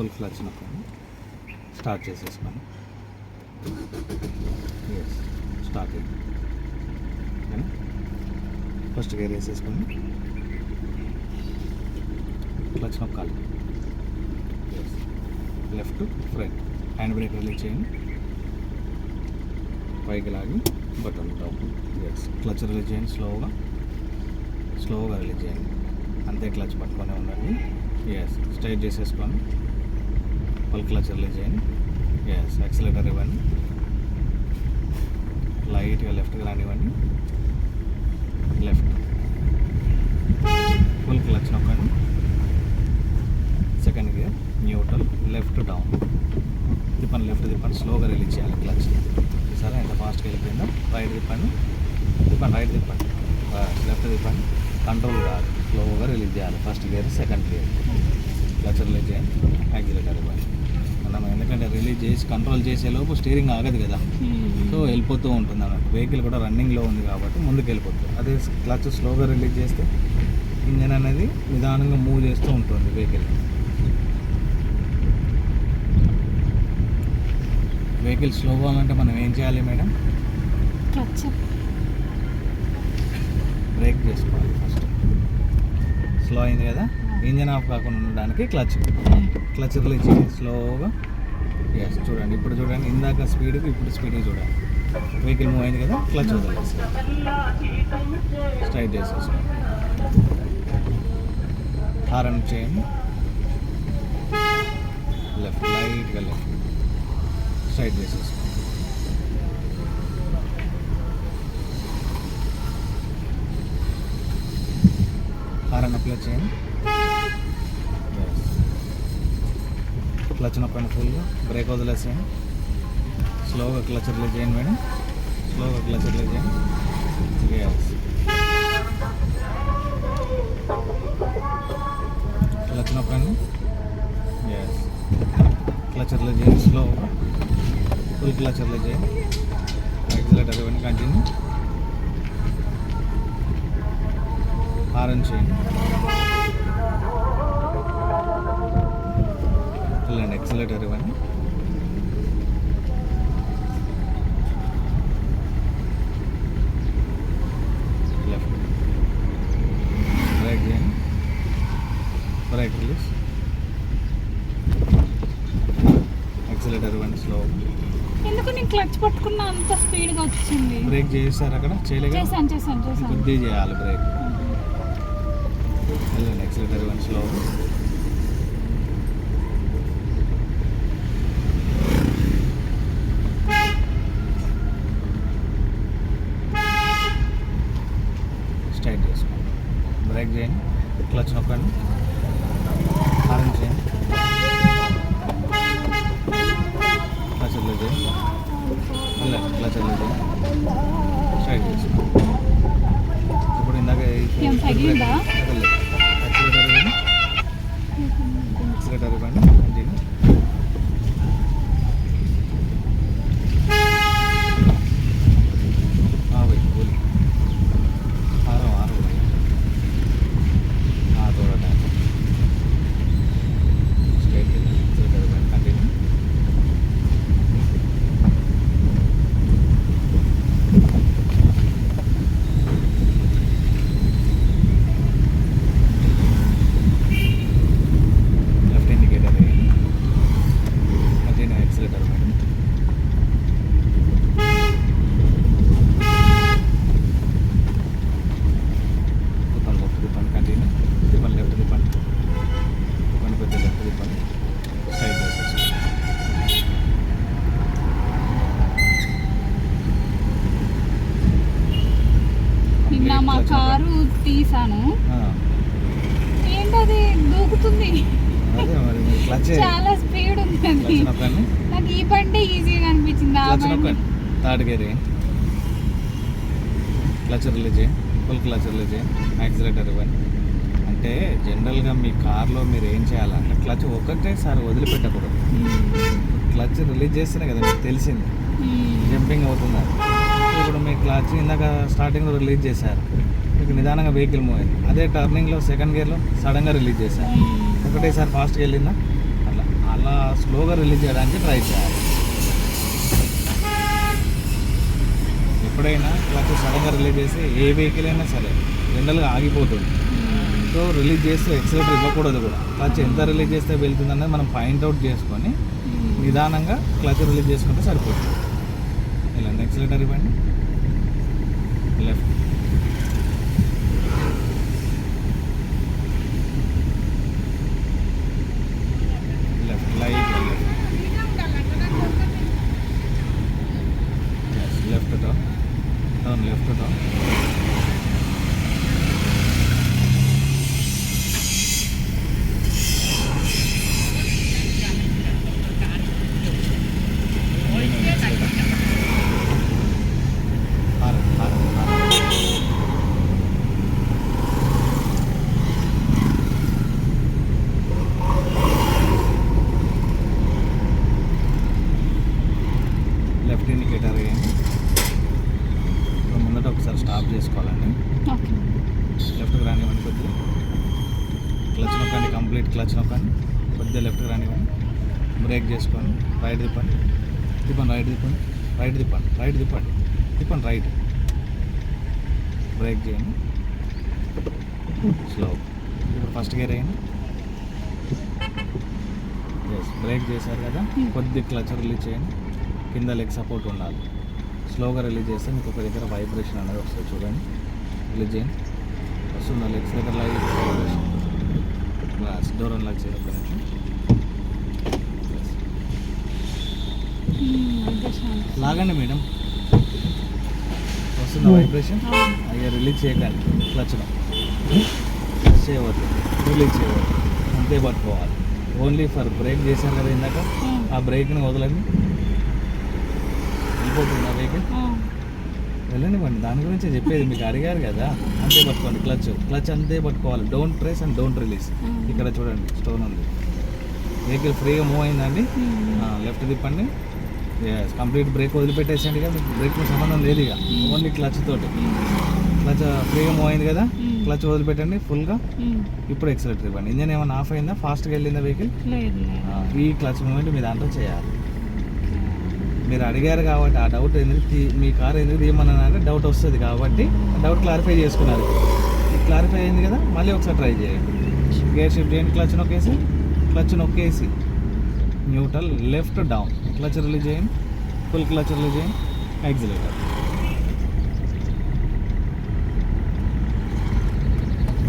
Full clutch start చేసేసుకోండి yes start అయింది first gear వేసేసుకోండి clutch నొక్కాలి. Yes left front hand brake release చేయండి. పైకి లాగి button top yes clutch release చేయండి స్లోగా స్లోగా రిలీజ్ చేయండి. అంతే క్లచ్ పట్టుకొని ఉండండి. ఎస్ స్ట్రైట్ చేసేసుకోండి పల్ క్లచ్ రిలీజ్ చేయండి ఎస్ యాక్సిలేటర్ ఇవ్వండి. లైట్గా లెఫ్ట్కి రానివ్వండి లెఫ్ట్ ఫుల్ క్లచ్ నొక్కండి. Second gear neutral left down తిప్పండి లెఫ్ట్ తిప్పండి స్లోగా రిలీజ్ చేయాలి క్లచ్ సరే ఎంత ఫాస్ట్గా వెళ్ళిపోయిందో రైట్ తిప్పండి తిప్పండి రైట్ తిప్పండి లెఫ్ట్ తిప్పండి కంట్రోల్ కాదు స్లోగా రిలీజ్ చేయాలి. First gear second gear clutch release చేయండి. యాక్సిలేటర్ ఇవ్వండి. మనం ఎందుకంటే రిలీజ్ చేసి కంట్రోల్ చేసే లోపు స్టీరింగ్ ఆగదు కదా. సో వెళ్ళిపోతూ ఉంటుంది అన్నట్టు వెహికల్ కూడా రన్నింగ్లో ఉంది కాబట్టి ముందుకు వెళ్ళిపోతుంది అదే క్లచ్ స్లోగా రిలీజ్ చేస్తే ఇంజన్ అనేది నిదానంగా మూవ్ చేస్తూ ఉంటుంది వెహికల్ వెహికల్ స్లో అవ్వాలంటే మనం ఏం చేయాలి మేడం? క్లచ్ బ్రేక్ చేసుకోవాలి ఫస్ట్ స్లో అయింది కదా? ఇంజన్ ఆఫ్ కాకుండా ఉండడానికి క్లచ్. క్లచ్ రిలీజ్ చేయండి స్లోగా. ఎస్ చూడండి. ఇప్పుడు చూడండి. ఇందాక స్పీడ్కి ఇప్పుడు స్పీడ్కి చూడండి. వెహికల్ మూవ్ అయింది కదా? క్లచ్ వదిలేసి స్ట్రైట్ చేసేసుకోండి హారన్ చేయండి లెఫ్ట్ లైట్గా లెఫ్ట్ స్ట్రైట్ చేసేసుకోండి హారన్ అప్లై చేయండి క్లచ్ నొక్కండి ఫుల్గా బ్రేక్ వదిలేసాను స్లోగా క్లచ్ రిలీజ్ చేయండి మేడం. స్లోగా క్లచ్ రిలీజ్ చేయండి. క్లచ్ నొక్కండి ఎస్ క్లచ్ రిలీజ్ చేయండి స్లోగా. ఫుల్ క్లచ్ రిలీజ్ చేయండి. యాక్సిలేటర్ ఇవ్వండి కంటిన్యూ ఆరెంజ్ చేయండి. వెళ్ళండి ఎక్సలేటర్ ఇవ్వండి left brake release accelerator slow ఎందుకు నేను క్లచ్ పట్టుకున్నా అంత స్పీడ్గా వచ్చింది? బ్రేక్ చేస్తారు అక్కడ? చేయలేక చేశాను చేశాను చేశాను. కొద్ది చేయాలి బ్రేక్ వెళ్ళండి ఎక్సలేటర్ ఇవ్వండి స్లో స్ట్రైట్ చేసుకోండి బ్రేక్ చేయండి క్లచ్ నొక్కండి హారన్ చేయండి క్లచ్ వదిలే చేయండి వెళ్ళండి క్లచ్ వదిలే చేయండి స్ట్రైట్ చేసుకోండి ఇప్పుడు ఇందాక ఏం తగిలిందా? యాక్సిలేటర్ ఇవ్వండి యాక్సిలేటర్ ఇవ్వండి కంటిన్యూ हाँ తీసాను ఏంటది? దూకుతుంది. చాలా స్పీడ్ ఉంది నాకు ఈ బండి ఈజీగా అనిపించింది ఆ బండి. Third gear clutch release full clutch release accelerator ఇవ్వండి. అంటే జనరల్గా మీ కార్లో మీరు ఏం చేయాలంటే క్లచ్ ఒకటేసారి వదిలిపెట్టకూడదు. క్లచ్ రిలీజ్ చేస్తేనే కదా మీకు తెలిసింది. జంపింగ్ అవుతుంది. ఇప్పుడు మీ క్లచ్ ఇందాక స్టార్టింగ్లో రిలీజ్ చేశారు. మీకు నిదానంగా వెహికల్ మూవ్ అయింది. అదే టర్నింగ్లో సెకండ్ గేర్లో సడన్గా రిలీజ్ మ్మ్. ఒకటేసారి ఫాస్ట్గా వెళ్ళిందా? అట్లా స్లోగా రిలీజ్ చేయడానికి ట్రై చేయాలి ఎప్పుడైనా క్లచ్ సడన్గా రిలీజ్ చేసి ఏ వెహికల్ అయినా సరే జనరల్గా ఆగిపోతుంది. సో రిలీజ్ చేస్తే ఎక్సలేటర్ ఇవ్వకూడదు కూడా. క్లచ్ ఎంత రిలీజ్ చేస్తే వెళ్తుంది అనేది మనం పాయింట్ అవుట్ చేసుకొని నిదానంగా క్లచ్ రిలీజ్ చేసుకుంటే సరిపోతుంది. ఇలా ఎక్సలేటర్ ఇవ్వండి. Left light left turn turn left turn left indicator వేయండి ఇప్పుడు ముందట ఒకసారి స్టాప్ చేసుకోవాలండి ఓకే లెఫ్ట్కి రానివ్వండి కొద్దిగా క్లచ్ నొక్కండి కంప్లీట్ క్లచ్ నొక్కండి కొద్దిగా లెఫ్ట్ రానివ్వండి. బ్రేక్ చేసుకోండి రైట్ తిప్పండి. తిప్పండి రైట్ తిప్పండి రైట్ తిప్పండి రైట్ తిప్పండి. తిప్పండి రైట్. బ్రేక్ చేయండి. స్లో. ఇప్పుడు ఫస్ట్ గేర్ వేయండి. ఎస్ బ్రేక్ చేశారు కదా కొద్ది క్లచ్ రిలీజ్ చేయండి. కింద లెగ్ సపోర్ట్ ఉండాలి. స్లోగా రిలీజ్ చేస్తే మీకు ఒక దగ్గర వైబ్రేషన్ అనేది వస్తుంది చూడండి. రిలీజ్ చేయండి. వస్తుందా లెగ్స్ దగ్గర లైట్ వైబ్రేషన్. డోర్ అన్లాక్ చేయండి ఒక నిమిషం Yes. లాగండి మేడం. వస్తుందా వైబ్రేషన్. అయ్యా రిలీజ్ చేయకండి. క్లచ్లో ప్రెస్ చేయవద్దు. రిలీజ్ చేయవద్దు. అంతే పట్టుకోవాలి. ఓన్లీ ఫర్ బ్రేక్ చేశారు కదా ఇందాక. ఆ బ్రేక్ని వదలండి. వెళ్ళిపోతుందా వెహికల్ వెళ్ళండి బండి దాని గురించి చెప్పేది మీకు అడిగారు కదా అంతే పట్టుకోండి క్లచ్ క్లచ్ అంతే పట్టుకోవాలి. Don't press and don't release ఇక్కడ చూడండి స్టోన్ ఉంది. వెహికల్ ఫ్రీగా మూవ్ అయిందండి. లెఫ్ట్ తిప్పండి. కంప్లీట్ బ్రేక్ వదిలిపెట్టేసండి కదా మీకు బ్రేక్ సంబంధం లేదు ఇక. ఓన్లీ క్లచ్ తోటి. క్లచ్ ఫ్రీగా మూవ్ అయింది కదా క్లచ్ వదిలిపెట్టండి ఫుల్గా ఇప్పుడు ఎక్సలేటర్ ఇవ్వండి ఇంజన్ ఏమైనా ఆఫ్ అయిందా? ఫాస్ట్గా వెళ్ళిందా వెహికల్ ఈ క్లచ్ మూమెంట్ మీ దాంట్లో చేయాలి. మీరు అడిగారు కాబట్టి ఆ డౌట్ ఎందుకు మీ కార్ ఎందుకు తీయమన్నారంటే డౌట్ వస్తుంది కాబట్టి డౌట్ క్లారిఫై చేసుకున్నారు. క్లారిఫై అయింది కదా మళ్ళీ ఒకసారి ట్రై చేయండి. గేర్ షిఫ్ట్ చేయండి క్లచ్ నొక్కేసి? Clutch నొక్కేసి. Neutral left down clutch release చేయండి. ఫుల్ క్లచ్ రిలీజ్ చేయండి. యాక్సిలేటర్